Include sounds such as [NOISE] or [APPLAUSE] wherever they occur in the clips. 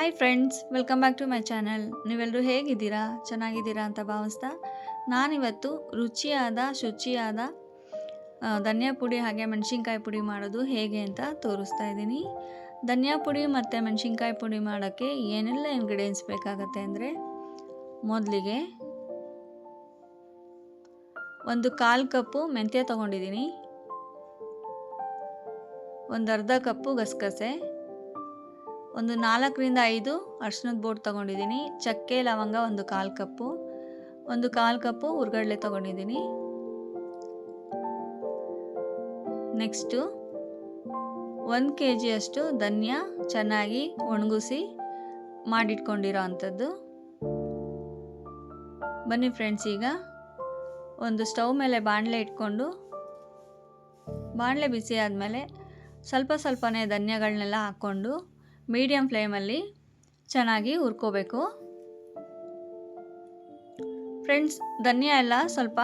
Hi friends welcome back to my channel ನೀವೆಲ್ಲರೂ ಹೇಗಿದ್ದೀರಾ? ಚೆನ್ನಾಗಿದ್ದೀರಾ ಅಂತ ಭಾವಿಸ್ತಾ ನಾನಿವತ್ತು ರುಚಿಯಾದ, ಶುಚಿಯಾದ ಧನಿಯಾ ಪುಡಿ ಹಾಗೆ ಮೆಣಸಿನ್ಕಾಯಿ ಪುಡಿ ಮಾಡೋದು ಹೇಗೆ ಅಂತ ತೋರಿಸ್ತಾ ಇದ್ದೀನಿ. ಧನಿಯಾ ಪುಡಿ ಮತ್ತು ಮೆಣಸಿನ್ಕಾಯಿ ಪುಡಿ ಮಾಡೋಕ್ಕೆ ಏನೆಲ್ಲ ಇಂಗ್ರೀಡಿಯೆಂಟ್ಸ್ ಬೇಕಾಗತ್ತೆ ಅಂದರೆ ಮೊದಲಿಗೆ ಒಂದು ಕಾಲು ಕಪ್ಪು ಮೆಂತ್ಯ ತೊಗೊಂಡಿದ್ದೀನಿ. ಒಂದು ಅರ್ಧ ಕಪ್ಪು ಗಸಗಸೆ. ಒಂದು ನಾಲ್ಕರಿಂದ ಐದು ಅರ್ಶಿನದ ಬೋಟ್ ತೊಗೊಂಡಿದ್ದೀನಿ. ಚಕ್ಕೆ, ಲವಂಗ ಒಂದು ಕಾಲು ಕಪ್ಪು. ಒಂದು ಕಾಲು ಕಪ್ಪು ಹುರ್ಗಡ್ಲೆ ತೊಗೊಂಡಿದ್ದೀನಿ. ನೆಕ್ಸ್ಟು ಒಂದು ಕೆ ಜಿಯಷ್ಟು ಧನ್ಯ ಚೆನ್ನಾಗಿ ಒಣಗಿಸಿ ಮಾಡಿಟ್ಕೊಂಡಿರೋ ಅಂಥದ್ದು. ಬನ್ನಿ ಫ್ರೆಂಡ್ಸ್ ಈಗ ಒಂದು ಸ್ಟವ್ ಮೇಲೆ ಬಾಣಲೆ ಇಟ್ಕೊಂಡು, ಬಾಣಲೆ ಬಿಸಿ ಆದಮೇಲೆ ಸ್ವಲ್ಪ ಸ್ವಲ್ಪನೇ ಧನ್ಯಗಳನ್ನೆಲ್ಲ ಹಾಕ್ಕೊಂಡು ಮೀಡಿಯಮ್ ಫ್ಲೇಮಲ್ಲಿ ಚೆನ್ನಾಗಿ ಹುರ್ಕೋಬೇಕು. ಫ್ರೆಂಡ್ಸ್, ಧನ್ಯ ಎಲ್ಲ ಸ್ವಲ್ಪ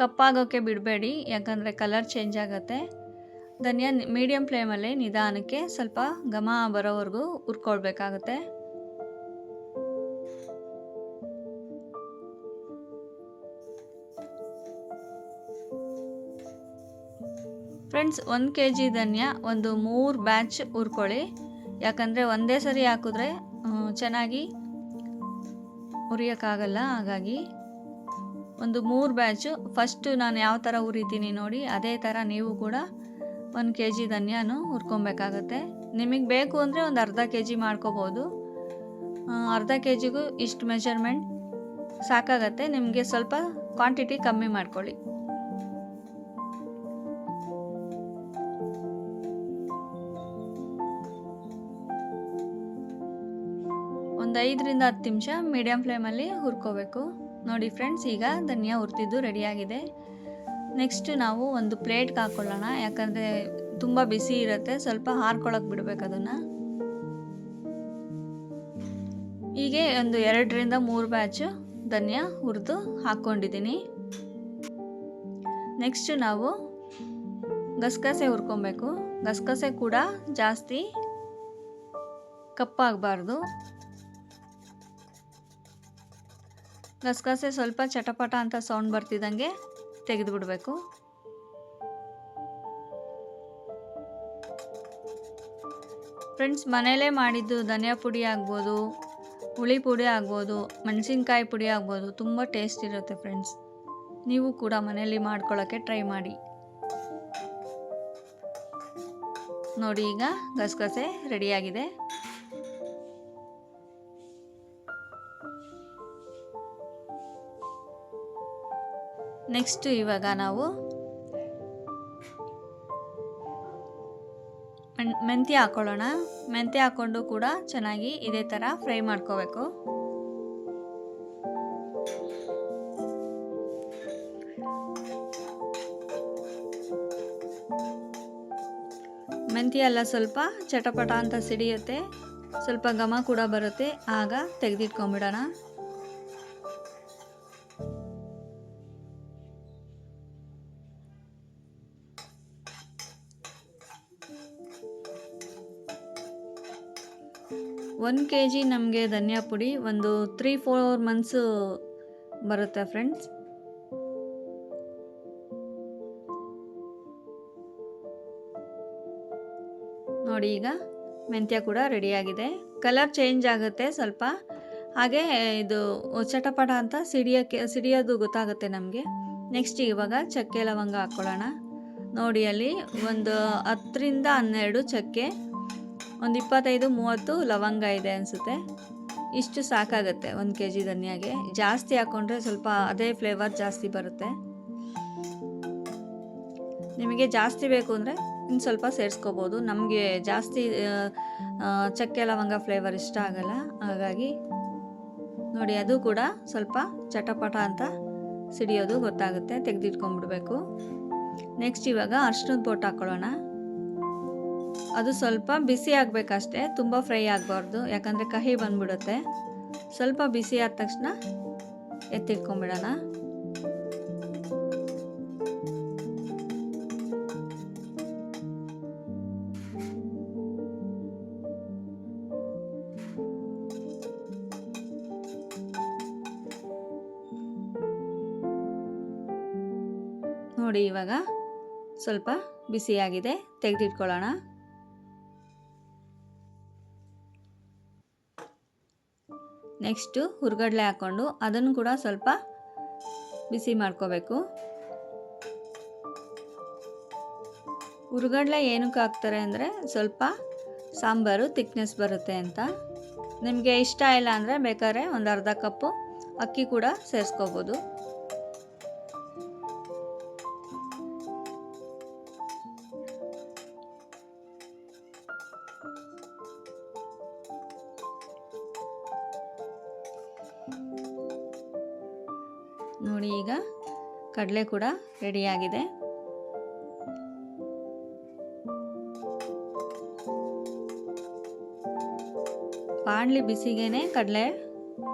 ಕಪ್ಪಾಗೋಕ್ಕೆ ಬಿಡಬೇಡಿ, ಯಾಕಂದರೆ ಕಲರ್ ಚೇಂಜ್ ಆಗುತ್ತೆ. ಧನ್ಯ ಮೀಡಿಯಮ್ ಫ್ಲೇಮಲ್ಲಿ ನಿಧಾನಕ್ಕೆ ಸ್ವಲ್ಪ ಘಮ ಬರೋವರೆಗೂ ಹುರ್ಕೊಳ್ಬೇಕಾಗುತ್ತೆ. ಫ್ರೆಂಡ್ಸ್, ಒಂದು ಕೆ ಜಿ ಧನ್ಯ ಒಂದು ಮೂರು ಬ್ಯಾಚ್ ಹುರ್ಕೊಳ್ಳಿ. ಯಾಕಂದರೆ ಒಂದೇ ಸರಿ ಹಾಕಿದ್ರೆ ಚೆನ್ನಾಗಿ ಹುರಿಯೋಕ್ಕಾಗಲ್ಲ ಹಾಗಾಗಿ ಒಂದು ಮೂರು ಬ್ಯಾಚು ಫಸ್ಟು ನಾನು ಯಾವ ಥರ ಹುರಿತೀನಿ ನೋಡಿ, ಅದೇ ಥರ ನೀವು ಕೂಡ ಒಂದು ಕೆ ಜಿ ಧನ್ಯನೂ ಹುರ್ಕೊಬೇಕಾಗತ್ತೆ. ನಿಮಗೆ ಬೇಕು ಅಂದರೆ ಒಂದು ಅರ್ಧ ಕೆ ಜಿ ಮಾಡ್ಕೋಬೋದು ಅರ್ಧ ಕೆ ಜಿಗೂ ಇಷ್ಟು ಮೆಷರ್ಮೆಂಟ್ ಸಾಕಾಗತ್ತೆ. ನಿಮಗೆ ಸ್ವಲ್ಪ ಕ್ವಾಂಟಿಟಿ ಕಮ್ಮಿ ಮಾಡ್ಕೊಳ್ಳಿ. ಒಂದು ಐದರಿಂದ ಹತ್ತು ನಿಮಿಷ ಮೀಡಿಯಮ್ ಫ್ಲೇಮಲ್ಲಿ ಹುರ್ಕೋಬೇಕು. ನೋಡಿ ಫ್ರೆಂಡ್ಸ್ ಈಗ ಧನಿಯಾ ಹುರ್ತಿದ್ದು ರೆಡಿಯಾಗಿದೆ ನೆಕ್ಸ್ಟ್ ನಾವು ಒಂದು ಪ್ಲೇಟ್ಗೆ ಹಾಕ್ಕೊಳ್ಳೋಣ ಯಾಕಂದರೆ ತುಂಬ ಬಿಸಿ ಇರುತ್ತೆ. ಸ್ವಲ್ಪ ಹಾರ್ಕೊಳಕ್ಕೆ ಬಿಡಬೇಕು ಅದನ್ನು. ಹೀಗೆ ಒಂದು ಎರಡರಿಂದ ಮೂರು ಬ್ಯಾಚು ಧನಿಯಾ ಹುರಿದು ಹಾಕ್ಕೊಂಡಿದ್ದೀನಿ ನೆಕ್ಸ್ಟ್ ನಾವು ಗಸಗಸೆ ಹುರ್ಕೊಬೇಕು. ಗಸಗಸೆ ಕೂಡ ಜಾಸ್ತಿ ಕಪ್ಪಾಗಬಾರ್ದು. ಗಸಗಸೆ ಸ್ವಲ್ಪ ಚಟಪಟ ಅಂತ ಸೌಂಡ್ ಬರ್ತಿದ್ದಂಗೆ ತೆಗೆದುಬಿಡಬೇಕು. ಫ್ರೆಂಡ್ಸ್ ಮನೆಯಲ್ಲೇ ಮಾಡಿದ್ದು ಧನಿಯಾ ಪುಡಿ ಆಗ್ಬೋದು, ಹುಳಿ ಪುಡಿ ಆಗ್ಬೋದು, ಮೆಣಸಿನ್ಕಾಯಿ ಪುಡಿ ಆಗ್ಬೋದು, ತುಂಬ ಟೇಸ್ಟ್ ಇರುತ್ತೆ ಫ್ರೆಂಡ್ಸ್. ನೀವು ಕೂಡ ಮನೆಯಲ್ಲಿ ಮಾಡ್ಕೊಳ್ಳೋಕ್ಕೆ ಟ್ರೈ ಮಾಡಿ. ನೋಡಿ ಈಗ ಗಸಗಸೆ ರೆಡಿಯಾಗಿದೆ. ನೆಕ್ಸ್ಟ್ ಇವಾಗ ನಾವು ಮೆಂತ್ಯ ಹಾಕೊಳ್ಳೋಣ. ಮೆಂತ್ಯ ಹಾಕ್ಕೊಂಡು ಕೂಡ ಚೆನ್ನಾಗಿ ಇದೇ ಥರ ಫ್ರೈ ಮಾಡ್ಕೋಬೇಕು. ಮೆಂತ್ಯ ಎಲ್ಲ ಸ್ವಲ್ಪ ಚಟಪಟ ಅಂತ ಸಿಡಿಯುತ್ತೆ. ಸ್ವಲ್ಪ ಘಮ ಕೂಡ ಬರುತ್ತೆ. ಆಗ ತೆಗೆದಿಟ್ಕೊಂಬಿಡೋಣ ಒಂದು ಕೆ ಜಿ ನಮಗೆ ಧನಿಯಾ ಪುಡಿ ಒಂದು ತ್ರೀ ಫೋರ್ ಮಂತ್ಸು ಬರುತ್ತೆ ಫ್ರೆಂಡ್ಸ್ ನೋಡಿ ಈಗ ಮೆಂತ್ಯ ಕೂಡ ರೆಡಿಯಾಗಿದೆ ಕಲರ್ ಚೇಂಜ್ ಆಗುತ್ತೆ ಸ್ವಲ್ಪ. ಹಾಗೆ ಇದು ಚಟಪಟ ಅಂತ ಸಿಡಿಯೋಕ್ಕೆ, ಸಿಡಿಯೋದು ಗೊತ್ತಾಗುತ್ತೆ ನಮಗೆ. ನೆಕ್ಸ್ಟ್ ಇವಾಗ ಚಕ್ಕೆ ಲವಂಗ ಹಾಕ್ಕೊಳ್ಳೋಣ. ನೋಡಿ ಅಲ್ಲಿ ಒಂದು ಹತ್ತರಿಂದ ಹನ್ನೆರಡು ಚಕ್ಕೆ ಒಂದು ಇಪ್ಪತ್ತೈದು, ಮೂವತ್ತು ಲವಂಗ ಇದೆ ಅನಿಸುತ್ತೆ. ಇಷ್ಟು ಸಾಕಾಗುತ್ತೆ ಒಂದು ಕೆ ಜಿ ಧನಿಯಾಗೆ. ಜಾಸ್ತಿ ಹಾಕ್ಕೊಂಡ್ರೆ ಸ್ವಲ್ಪ ಅದೇ ಫ್ಲೇವರ್ ಜಾಸ್ತಿ ಬರುತ್ತೆ. ನಿಮಗೆ ಜಾಸ್ತಿ ಬೇಕು ಅಂದರೆ ಇನ್ನು ಸ್ವಲ್ಪ ಸೇರಿಸ್ಕೋಬೋದು. ನಮಗೆ ಜಾಸ್ತಿ ಚಕ್ಕೆ, ಲವಂಗ ಫ್ಲೇವರ್ ಇಷ್ಟ ಆಗಲ್ಲ. ಹಾಗಾಗಿ ನೋಡಿ, ಅದು ಕೂಡ ಸ್ವಲ್ಪ ಚಟಪಟ ಅಂತ ಸಿಡಿಯೋದು ಗೊತ್ತಾಗುತ್ತೆ, ತೆಗೆದಿಟ್ಕೊಂಡ್ಬಿಡ್ಬೇಕು. ನೆಕ್ಸ್ಟ್ ಇವಾಗ ಅರ್ಶಿನದ ಬೋಟ್ ಹಾಕ್ಕೊಳ್ಳೋಣ ಅದು ಸ್ವಲ್ಪ ಬಿಸಿ ಆಗಬೇಕಷ್ಟೇ, ತುಂಬ ಫ್ರೈ ಆಗಬಾರ್ದು, ಯಾಕಂದರೆ ಕಹಿ ಬಂದ್ಬಿಡುತ್ತೆ. ಸ್ವಲ್ಪ ಬಿಸಿ ಆದ ತಕ್ಷಣ ಎತ್ತಿಟ್ಕೊಂಬಿಡೋಣ. ನೋಡಿ ಇವಾಗ ಸ್ವಲ್ಪ ಬಿಸಿಯಾಗಿದೆ, ತೆಗೆದಿಟ್ಕೊಳ್ಳೋಣ. ನೆಕ್ಸ್ಟು ಹುರ್ಗಡ್ಲೆ ಹಾಕ್ಕೊಂಡು ಅದನ್ನು ಕೂಡ ಸ್ವಲ್ಪ ಬಿಸಿ ಮಾಡ್ಕೋಬೇಕು. ಹುರ್ಗಡ್ಲೆ ಏನಕ್ಕೆ ಹಾಕ್ತಾರೆ ಅಂದರೆ ಸ್ವಲ್ಪ ಸಾಂಬಾರು ತಿಕ್ನೆಸ್ ಬರುತ್ತೆ ಅಂತ. ನಿಮಗೆ ಇಷ್ಟ ಇಲ್ಲ ಅಂದರೆ ಬೇಕಾದ್ರೆ ಒಂದು ಅರ್ಧ ಕಪ್ಪು ಅಕ್ಕಿ ಕೂಡ ಸೇರಿಸ್ಕೋಬೋದು. ಕಡಲೆ ಕೂಡ ರೆಡಿಯಾಗಿದೆ ಬಾಣಲಿ ಬಿಸಿಗೇನೆ ಕಡಲೆ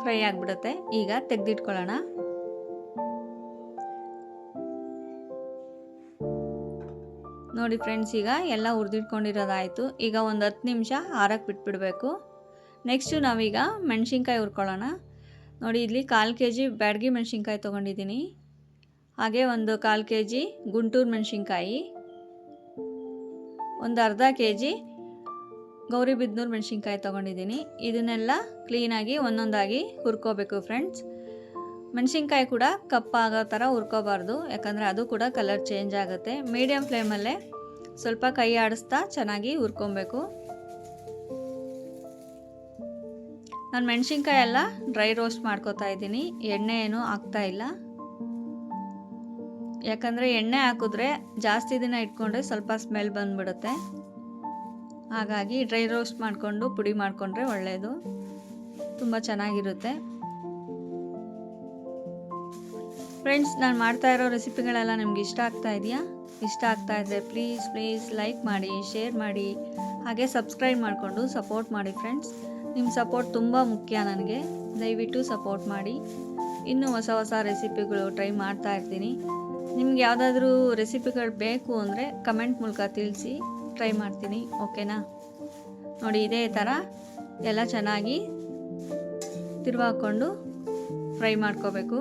ಫ್ರೈ ಆಗಿಬಿಡುತ್ತೆ. ಈಗ ತೆಗೆದಿಟ್ಕೊಳ್ಳೋಣ. ನೋಡಿ ಫ್ರೆಂಡ್ಸ್ ಈಗ ಎಲ್ಲ ಹುರಿದಿಟ್ಕೊಂಡಿರೋದಾಯಿತು. ಈಗ ಒಂದು ಹತ್ತು ನಿಮಿಷ ಆರಕ್ಕೆ ಬಿಟ್ಬಿಡಬೇಕು. ನೆಕ್ಸ್ಟು ನಾವೀಗ ಮೆಣಸಿನ್ಕಾಯಿ ಹುರ್ಕೊಳ್ಳೋಣ. ನೋಡಿ, ಇಲ್ಲಿ ಕಾಲು ಕೆ ಜಿ ಬ್ಯಾಡಗಿ ಮೆಣಸಿನ್ಕಾಯಿ ತೊಗೊಂಡಿದ್ದೀನಿ. ಹಾಗೆ ಒಂದು ಕಾಲು ಕೆ ಜಿ ಗುಂಟೂರು ಮೆಣಸಿನ್ಕಾಯಿ, ಒಂದು ಅರ್ಧ ಕೆ ಜಿ ಗೌರಿಬಿದನೂರು ಮೆಣಸಿನ್ಕಾಯಿ ತೊಗೊಂಡಿದ್ದೀನಿ. ಇದನ್ನೆಲ್ಲ ಕ್ಲೀನಾಗಿ ಒಂದೊಂದಾಗಿ ಹುರ್ಕೋಬೇಕು ಫ್ರೆಂಡ್ಸ್ ಮೆಣಸಿನ್ಕಾಯಿ ಕೂಡ ಕಪ್ಪಾಗೋ ಥರ ಹುರ್ಕೋಬಾರ್ದು, ಯಾಕಂದರೆ ಅದು ಕೂಡ ಕಲರ್ ಚೇಂಜ್ ಆಗುತ್ತೆ. ಮೀಡಿಯಮ್ ಫ್ಲೇಮಲ್ಲೇ ಸ್ವಲ್ಪ ಕೈ ಆಡಿಸ್ತಾ ಚೆನ್ನಾಗಿ ಹುರ್ಕೊಬೇಕು. ನಾನು ಮೆಣಸಿನ್ಕಾಯಿ ಎಲ್ಲ ಡ್ರೈ ರೋಸ್ಟ್ ಮಾಡ್ಕೋತಾ ಇದ್ದೀನಿ. ಎಣ್ಣೆ ಏನೂ ಹಾಕ್ತಾ ಇಲ್ಲ. ಯಾಕಂದರೆ ಎಣ್ಣೆ ಹಾಕಿದ್ರೆ ಜಾಸ್ತಿ ದಿನ ಇಟ್ಕೊಂಡ್ರೆ ಸ್ವಲ್ಪ ಸ್ಮೆಲ್ ಬಂದ್ಬಿಡುತ್ತೆ. ಹಾಗಾಗಿ ಡ್ರೈ ರೋಸ್ಟ್ ಮಾಡಿಕೊಂಡು ಪುಡಿ ಮಾಡಿಕೊಂಡ್ರೆ ಒಳ್ಳೆಯದು ತುಂಬ ಚೆನ್ನಾಗಿರುತ್ತೆ. ಫ್ರೆಂಡ್ಸ್ ನಾನು ಮಾಡ್ತಾ ಇರೋ ರೆಸಿಪಿಗಳೆಲ್ಲ ನಿಮ್ಗೆ ಇಷ್ಟ ಆಗ್ತಾ ಇದೆಯಾ? ಇಷ್ಟ ಆಗ್ತಾ ಇದ್ದರೆ ಪ್ಲೀಸ್ ಪ್ಲೀಸ್ ಲೈಕ್ ಮಾಡಿ ಶೇರ್ ಮಾಡಿ, ಹಾಗೆ ಸಬ್ಸ್ಕ್ರೈಬ್ ಮಾಡಿಕೊಂಡು ಸಪೋರ್ಟ್ ಮಾಡಿ ಫ್ರೆಂಡ್ಸ್ ನಿಮ್ಮ ಸಪೋರ್ಟ್ ತುಂಬ ಮುಖ್ಯ ನನಗೆ. ದಯವಿಟ್ಟು ಸಪೋರ್ಟ್ ಮಾಡಿ. ಇನ್ನೂ ಹೊಸ ಹೊಸ ರೆಸಿಪಿಗಳು ಟ್ರೈ ಮಾಡ್ತಾ ಇರ್ತೀನಿ. ನಿಮ್ಗೆ ಯಾವುದಾದ್ರೂ ರೆಸಿಪಿಗಳು ಬೇಕು ಅಂದರೆ ಕಮೆಂಟ್ ಮೂಲಕ ತಿಳಿಸಿ, ಟ್ರೈ ಮಾಡ್ತೀನಿ, ಓಕೆನಾ? ನೋಡಿ, ಇದೇ ಥರ ಎಲ್ಲ ಚೆನ್ನಾಗಿ ತಿರುವಾಕೊಂಡು ಫ್ರೈ ಮಾಡ್ಕೋಬೇಕು.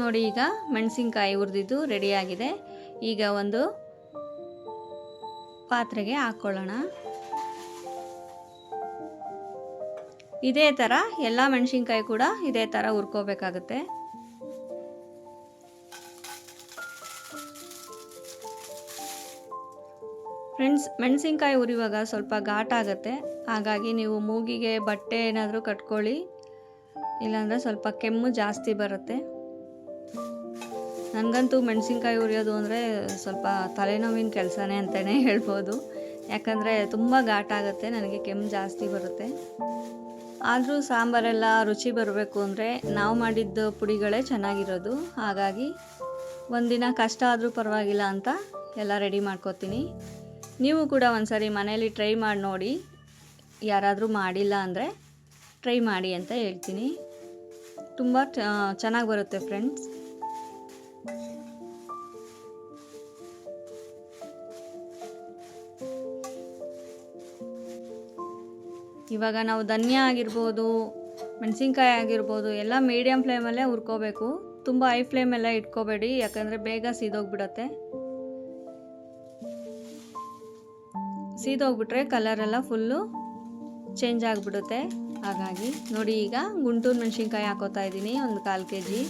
ನೋಡಿ ಈಗ ಮೆಣಸಿನ್ಕಾಯಿ ಹುರಿದಿದ್ದು ರೆಡಿಯಾಗಿದೆ ಈಗ ಒಂದು ಪಾತ್ರೆಗೆ ಹಾಕ್ಕೊಳ್ಳೋಣ ಇದೇ ಥರ ಎಲ್ಲ ಮೆಣಸಿನ್ಕಾಯಿ ಕೂಡ ಇದೇ ಥರ ಹುರ್ಕೋಬೇಕಾಗುತ್ತೆ. ಫ್ರೆಂಡ್ಸ್, ಮೆಣಸಿನ್ಕಾಯಿ ಉರಿವಾಗ ಸ್ವಲ್ಪ ಘಾಟ್ ಆಗುತ್ತೆ. ಹಾಗಾಗಿ ನೀವು ಮೂಗಿಗೆ ಬಟ್ಟೆ ಏನಾದರೂ ಕಟ್ಕೊಳ್ಳಿ. ಇಲ್ಲಾಂದರೆ ಸ್ವಲ್ಪ ಕೆಮ್ಮು ಜಾಸ್ತಿ ಬರುತ್ತೆ. ನನಗಂತೂ ಮೆಣಸಿನ್ಕಾಯಿ ಉರಿಯೋದು ಅಂದರೆ ಸ್ವಲ್ಪ ತಲೆನೋವಿನ ಕೆಲಸನೇ ಅಂತಲೇ [LAUGHS] ಹೇಳ್ಬೋದು. ಯಾಕಂದರೆ ತುಂಬ ಘಾಟ ಆಗುತ್ತೆ, ನನಗೆ ಕೆಮ್ಮು ಜಾಸ್ತಿ ಬರುತ್ತೆ. ಆದರೂ ಸಾಂಬಾರೆಲ್ಲ ರುಚಿ ಬರಬೇಕು ಅಂದರೆ ನಾವು ಮಾಡಿದ್ದ ಪುಡಿಗಳೇ ಚೆನ್ನಾಗಿರೋದು. ಹಾಗಾಗಿ ಒಂದಿನ ಕಷ್ಟ ಆದರೂ ಪರವಾಗಿಲ್ಲ ಅಂತ ಎಲ್ಲ ರೆಡಿ ಮಾಡ್ಕೋತೀನಿ. ನೀವು ಕೂಡ ಒಂದ್ಸರಿ ಮನೇಲಿ ಟ್ರೈ ಮಾಡಿ ನೋಡಿ. ಯಾರಾದರೂ ಮಾಡಿಲ್ಲ ಅಂದರೆ ಟ್ರೈ ಮಾಡಿ ಅಂತ ಹೇಳ್ತೀನಿ. ತುಂಬ ಚೆನ್ನಾಗಿ ಬರುತ್ತೆ ಫ್ರೆಂಡ್ಸ್ ಇವಾಗ ನಾವು ಧನ್ಯ ಆಗಿರ್ಬೋದು, ಮೆಣಸಿನ್ಕಾಯಿ ಆಗಿರ್ಬೋದು, ಎಲ್ಲ ಮೀಡಿಯಮ್ ಫ್ಲೇಮಲ್ಲೇ ಹುರ್ಕೋಬೇಕು. ತುಂಬ ಹೈ ಫ್ಲೇಮೆಲ್ಲ ಇಟ್ಕೋಬೇಡಿ, ಯಾಕಂದರೆ ಬೇಗ ಸೀದೋಗ್ಬಿಡತ್ತೆ. ಸೀದೋಗ್ಬಿಟ್ರೆ ಕಲರೆಲ್ಲ ಫುಲ್ಲು ಚೇಂಜ್ ಆಗಿಬಿಡುತ್ತೆ. ಹಾಗಾಗಿ ನೋಡಿ ಈಗ ಗುಂಟೂರು ಮೆಣಸಿನ್ಕಾಯಿ ಹಾಕೋತಾ ಇದ್ದೀನಿ, ಒಂದು ಕಾಲು ಕೆ ಜಿ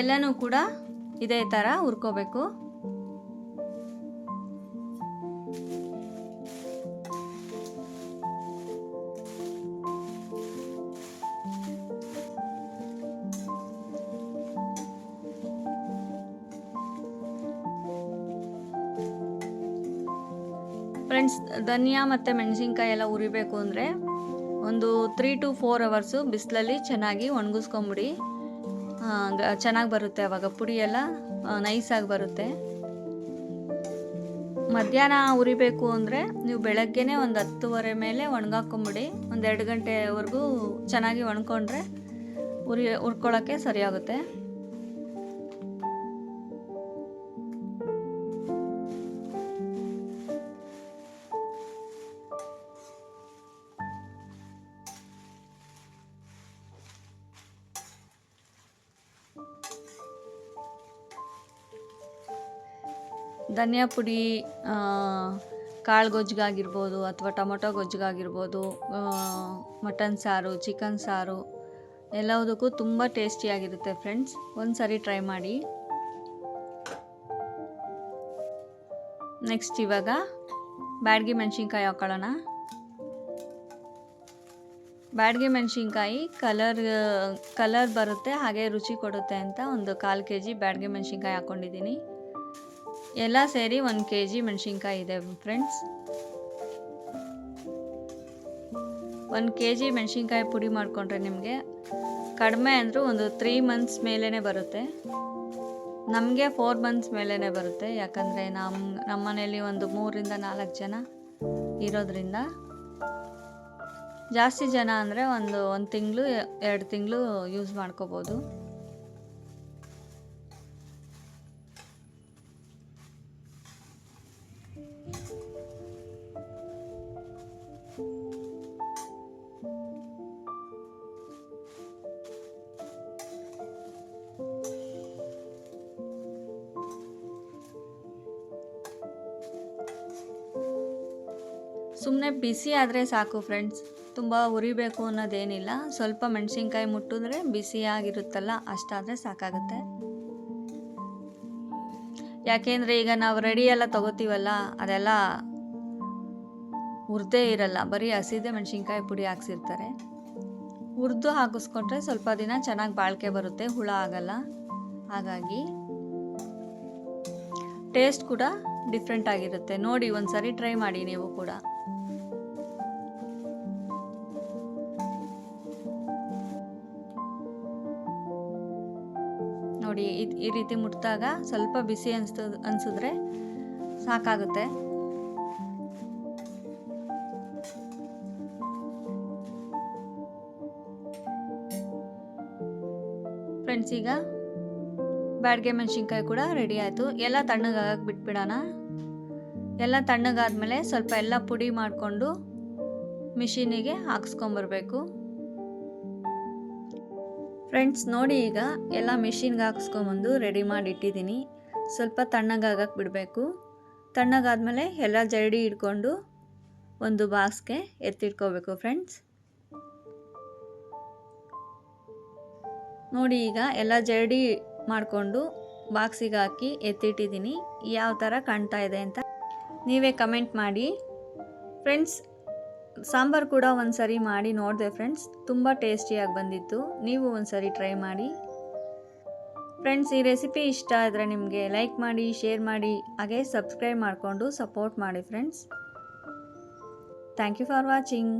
ಎಲ್ಲನೂ ಕೂಡ ಇದೇ ಥರ ಹುರ್ಕೋಬೇಕು. ಫ್ರೆಂಡ್ಸ್ ಧನಿಯಾ ಮತ್ತು ಮೆಣಸಿನ್ಕಾಯಿ ಎಲ್ಲ ಉರಿಬೇಕು ಅಂದರೆ ಒಂದು ತ್ರೀ ಟು ಫೋರ್ ಅವರ್ಸು ಬಿಸಿಲಲ್ಲಿ ಚೆನ್ನಾಗಿ ಒಣಗಿಸ್ಕೊಂಬಿಡಿ. ಚೆನ್ನಾಗಿ ಬರುತ್ತೆ ಅವಾಗ ಪುಡಿ ಎಲ್ಲ ನೈಸಾಗಿ ಬರುತ್ತೆ. ಮಧ್ಯಾಹ್ನ ಉರಿಬೇಕು ಅಂದರೆ ನೀವು ಬೆಳಗ್ಗೆನೇ ಒಂದು ಹತ್ತುವರೆ ಮೇಲೆ ಒಣಗಾಕೊಂಬಿಡಿ. ಒಂದು ಎರಡು ಗಂಟೆವರೆಗೂ ಚೆನ್ನಾಗಿ ಒಣ್ಕೊಂಡ್ರೆ ಉರಿ ಉರ್ಕೊಳ್ಳೋಕ್ಕೆ ಸರಿಯಾಗುತ್ತೆ. ಧನಿಯಾ ಪುಡಿ ಕಾಳು ಗೊಜ್ಜಿಗಾಗಿರ್ಬೋದು ಅಥವಾ ಟೊಮೊಟೊ ಗೊಜ್ಜಿಗಾಗಿರ್ಬೋದು ಮಟನ್ ಸಾರು, ಚಿಕನ್ ಸಾರು ಎಲ್ಲದಕ್ಕೂ ತುಂಬ ಟೇಸ್ಟಿಯಾಗಿರುತ್ತೆ ಫ್ರೆಂಡ್ಸ್. ಒಂದು ಸರಿ ಟ್ರೈ ಮಾಡಿ. ನೆಕ್ಸ್ಟ್ ಇವಾಗ ಬ್ಯಾಡ್ಗೆ ಮೆಣಸಿನ್ಕಾಯಿ ಹಾಕೊಳ್ಳೋಣ. ಬ್ಯಾಡ್ಗೆ ಮೆಣಸಿನ್ಕಾಯಿ ಕಲರ್ ಕಲರ್ ಬರುತ್ತೆ, ಹಾಗೆ ರುಚಿ ಕೊಡುತ್ತೆ ಅಂತ ಒಂದು ಕಾಲು ಕೆ ಜಿ ಬ್ಯಾಡ್ಗೆ ಮೆಣಸಿನ್ಕಾಯಿ ಹಾಕ್ಕೊಂಡಿದ್ದೀನಿ. ಎಲ್ಲ ಸೇರಿ ಒಂದು ಕೆ ಜಿ ಮೆಣಸಿನ್ಕಾಯಿ ಇದೆ ಫ್ರೆಂಡ್ಸ್. ಒಂದು ಕೆ ಜಿ ಮೆಣಸಿನ್ಕಾಯಿ ಪುಡಿ ಮಾಡಿಕೊಂಡ್ರೆ ನಿಮಗೆ ಕಡಿಮೆ ಅಂದರೂ ಒಂದು ತ್ರೀ ಮಂತ್ಸ್ ಮೇಲೇ ಬರುತ್ತೆ. ನಮಗೆ ಫೋರ್ ಮಂತ್ಸ್ ಮೇಲೇ ಬರುತ್ತೆ. ಯಾಕಂದರೆ ನಮ್ಮ ನಮ್ಮ ಮನೇಲಿ ಒಂದು ಮೂರಿಂದ ನಾಲ್ಕು ಜನ ಇರೋದ್ರಿಂದ ಜಾಸ್ತಿ ಜನ ಅಂದರೆ ಒಂದು ಒಂದು ತಿಂಗಳು, ಎರಡು ತಿಂಗಳು ಯೂಸ್ ಮಾಡ್ಕೋಬೋದು. ಸುಮ್ಮನೆ ಬಿಸಿ ಆದರೆ ಸಾಕು ಫ್ರೆಂಡ್ಸ್ ತುಂಬ ಉರಿಬೇಕು ಅನ್ನೋದೇನಿಲ್ಲ. ಸ್ವಲ್ಪ ಮೆಣಸಿನ್ಕಾಯಿ ಮುಟ್ಟಿದ್ರೆ ಬಿಸಿಯಾಗಿರುತ್ತಲ್ಲ ಅಷ್ಟಾದರೆ ಸಾಕಾಗುತ್ತೆ. ಯಾಕೆಂದರೆ ಈಗ ನಾವು ರೆಡಿ ಎಲ್ಲ ತಗೋತೀವಲ್ಲ, ಅದೆಲ್ಲ ಹುರ್ದೇ ಇರಲ್ಲ. ಬರೀ ಹಸಿದೆ ಮೆಣಸಿನ್ಕಾಯಿ ಪುಡಿ ಹಾಕ್ಸಿರ್ತಾರೆ. ಹುರಿದು ಹಾಕಿಸ್ಕೊಂಡ್ರೆ ಸ್ವಲ್ಪ ದಿನ ಚೆನ್ನಾಗಿ ಬಾಳಿಕೆ ಬರುತ್ತೆ, ಹುಳ ಆಗಲ್ಲ. ಹಾಗಾಗಿ ಟೇಸ್ಟ್ ಕೂಡ ಡಿಫ್ರೆಂಟ್ ಆಗಿರುತ್ತೆ. ನೋಡಿ ಒಂದ್ಸರಿ ಟ್ರೈ ಮಾಡಿ ನೀವು ಕೂಡ. ನೋಡಿ ಈ ರೀತಿ ಮುಟ್ಟಿದಾಗ ಸ್ವಲ್ಪ ಬಿಸಿ ಅನ್ಸ್ತ, ಅನ್ಸಿದ್ರೆ ಸಾಕಾಗುತ್ತೆ. ಫ್ರೆಂಡ್ಸ್ ಈಗ ಬ್ಯಾಡ್ಗೆ ಮೆಣಸಿನ್ಕಾಯಿ ಕೂಡ ರೆಡಿ ಆಯಿತು. ಎಲ್ಲ ತಣ್ಣಗಾಗಕ್ಕೆ ಬಿಟ್ಬಿಡೋಣ. ಎಲ್ಲ ತಣ್ಣಗಾದ್ಮೇಲೆ ಸ್ವಲ್ಪ ಎಲ್ಲ ಪುಡಿ ಮಾಡಿಕೊಂಡು ಮಿಷಿನಿಗೆ ಹಾಕ್ಸ್ಕೊಂಬರ್ಬೇಕು. ಫ್ರೆಂಡ್ಸ್ ನೋಡಿ ಈಗ ಎಲ್ಲ ಮಿಷಿನ್ಗೆ ಹಾಕ್ಸ್ಕೊಂಬಂದು ರೆಡಿ ಮಾಡಿ ಇಟ್ಟಿದ್ದೀನಿ ಸ್ವಲ್ಪ ತಣ್ಣಗಾಗಕ್ಕೆ ಬಿಡಬೇಕು. ತಣ್ಣಗಾದ್ಮೇಲೆ ಎಲ್ಲ ಜರಡಿ ಹಿಡ್ಕೊಂಡು ಒಂದು ಬಾಕ್ಸ್ಗೆ ಎತ್ತಿಟ್ಕೋಬೇಕು ಫ್ರೆಂಡ್ಸ್ ನೋಡಿ ಈಗ ಎಲ್ಲ ಜರಡಿ ಮಾಡಿಕೊಂಡು ಬಾಕ್ಸಿಗೆ ಹಾಕಿ ಎತ್ತಿಟ್ಟಿದ್ದೀನಿ. ಯಾವ ಥರ ಕಾಣ್ತಾ ಇದೆ ಅಂತ ನೀವೇ ಕಮೆಂಟ್ ಮಾಡಿ. ಫ್ರೆಂಡ್ಸ್ ಸಾಂಬಾರು ಕೂಡ ಒಂದು ಸರಿ ಮಾಡಿ ನೋಡಿದೆ ಫ್ರೆಂಡ್ಸ್ ತುಂಬ ಟೇಸ್ಟಿಯಾಗಿ ಬಂದಿತ್ತು. ನೀವು ಒಂದು ಸರಿ ಟ್ರೈ ಮಾಡಿ. ಫ್ರೆಂಡ್ಸ್ ಈ ರೆಸಿಪಿ ಇಷ್ಟ ಆದರೆ ನಿಮಗೆ ಲೈಕ್ ಮಾಡಿ ಶೇರ್ ಮಾಡಿ, ಹಾಗೆ ಸಬ್ಸ್ಕ್ರೈಬ್ ಮಾಡಿಕೊಂಡು ಸಪೋರ್ಟ್ ಮಾಡಿ friends thank you for watching